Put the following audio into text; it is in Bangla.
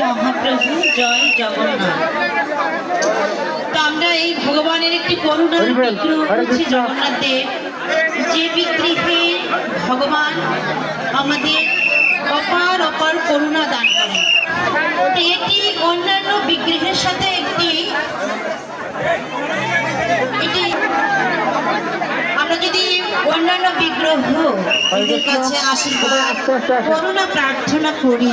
মহাপ্রভু জয় জগন্নাথ। তো আমরা এই ভগবানের একটি করুণার বিগ্রহ হচ্ছে জগন্নাথ দেব যে বিগ্রহে ভগবান আমাদের অপার অপার করুণা দান করেন। এটি অন্যান্য বিগ্রহের সাথে একটি এটি আমরা যদি অন্যান্য বিগ্রহ কাছে আশীর্বাদ করুণা প্রার্থনা করি